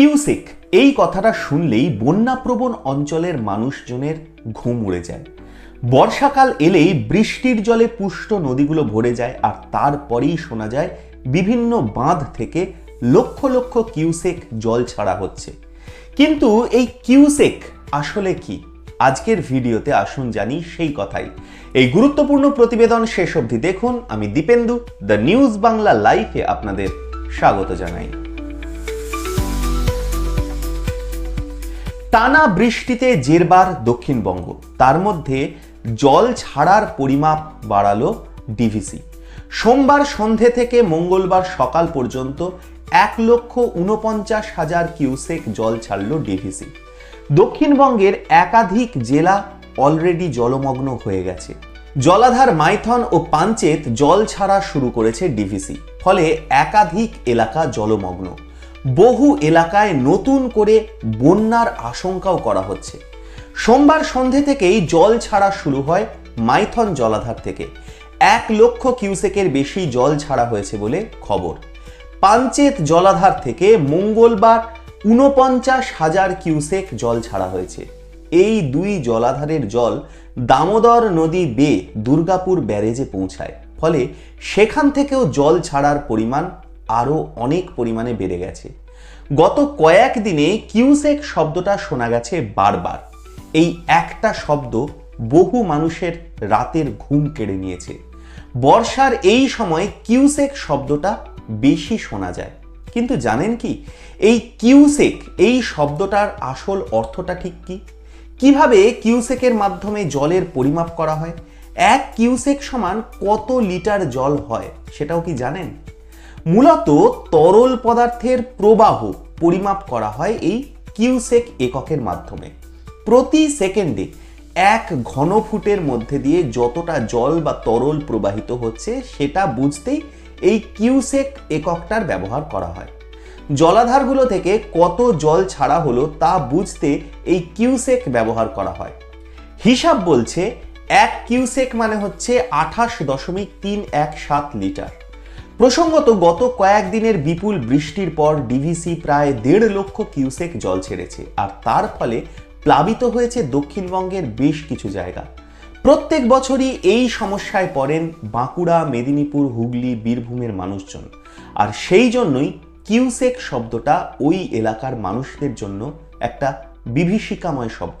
Cusec, এই কথাটা শুনলেই বন্যাপ্রবণ অঞ্চলের মানুষজনের ঘুম উড়ে যায়। বর্ষাকাল এলেই বৃষ্টির জলে পুষ্ট নদীগুলো ভরে যায় আর তারপরেই শোনা যায় বিভিন্ন বাঁধ থেকে লক্ষ লক্ষ কিউসেক জল ছাড়া হচ্ছে। কিন্তু এই কিউসেক আসলে কি? আজকের ভিডিওতে আসুন জানি সেই কথাই। এই গুরুত্বপূর্ণ প্রতিবেদন শেষ অবধি দেখুন। আমি দীপেন্দু, দ্য নিউজ বাংলা লাইফে আপনাদের স্বাগত জানাই। টানা বৃষ্টিতে জেরবার দক্ষিণবঙ্গ। তার মধ্যে জল ছাড়ার পরিমাপ বাড়ালো ডিভিসি। সোমবার সন্ধে থেকে মঙ্গলবার সকাল পর্যন্ত এক লক্ষ উনপঞ্চাশ হাজার কিউসেক জল ছাড়ল ডিভিসি। দক্ষিণবঙ্গের একাধিক জেলা অলরেডি জলমগ্ন হয়ে গেছে। জলাধার মাইথন ও পাঞ্চেত জল ছাড়া শুরু করেছে ডিভিসি। ফলে একাধিক এলাকা জলমগ্ন। বহু এলাকায় নতুন করে বন্যার আশঙ্কাও করা হচ্ছে। সোমবার সন্ধে থেকেই জল ছাড়া শুরু হয় মাইথন জলাধার থেকে। এক লক্ষ কিউসেকের বেশি জল ছাড়া হয়েছে বলে খবর। পাঞ্চেত জলাধার থেকে মঙ্গলবার উনপঞ্চাশ হাজার কিউসেক জল ছাড়া হয়েছে। এই দুই জলাধারের জল দামোদর নদী বেয়ে দুর্গাপুর ব্যারেজে পৌঁছায়। ফলে সেখান থেকেও জল ছাড়ার পরিমাণ আরও অনেক পরিমাণে বেড়ে গেছে। গত কয়েক দিনে কিউসেক শব্দটা শোনা গেছে বারবার। এই একটা শব্দ বহু মানুষের রাতের ঘুম কেড়ে নিয়েছে। বর্ষার এই সময় কিউসেক শব্দটা বেশি শোনা যায়। কিন্তু জানেন কি, এই কিউসেক, এই শব্দটার আসল অর্থটা ঠিক কি? কীভাবে কিউসেকের মাধ্যমে জলের পরিমাপ করা হয়? এক কিউসেক সমান কত লিটার জল হয়, সেটাও কি জানেন? মূলত তরল পদার্থের প্রবাহ পরিমাপ করা হয় এই কিউসেক এককের মাধ্যমে। প্রতি সেকেন্ডে এক ঘনফুটের মধ্যে দিয়ে যতটা জল বা তরল প্রবাহিত হচ্ছে সেটা বুঝতেই এই কিউসেক এককটার ব্যবহার করা হয়। জলাধারগুলো থেকে কত জল ছাড়া হলো তা বুঝতে এই কিউসেক ব্যবহার করা হয়। হিসাব বলছে এক কিউসেক মানে হচ্ছে আঠাশ দশমিক তিন এক সাত লিটার। প্রসঙ্গত, গত কয়েকদিনের বিপুল বৃষ্টির পর ডিভিসি প্রায় দেড় লক্ষ কিউসেক জল ছেড়েছে, আর তার ফলে প্লাবিত হয়েছে দক্ষিণবঙ্গের বেশ কিছু জায়গা। প্রত্যেক বছরই এই সমস্যায় পড়েন বাঁকুড়া, মেদিনীপুর, হুগলি, বীরভূমের মানুষজন। আর সেই জন্যই কিউসেক শব্দটা ওই এলাকার মানুষদের জন্য একটা বিভীষিকাময় শব্দ।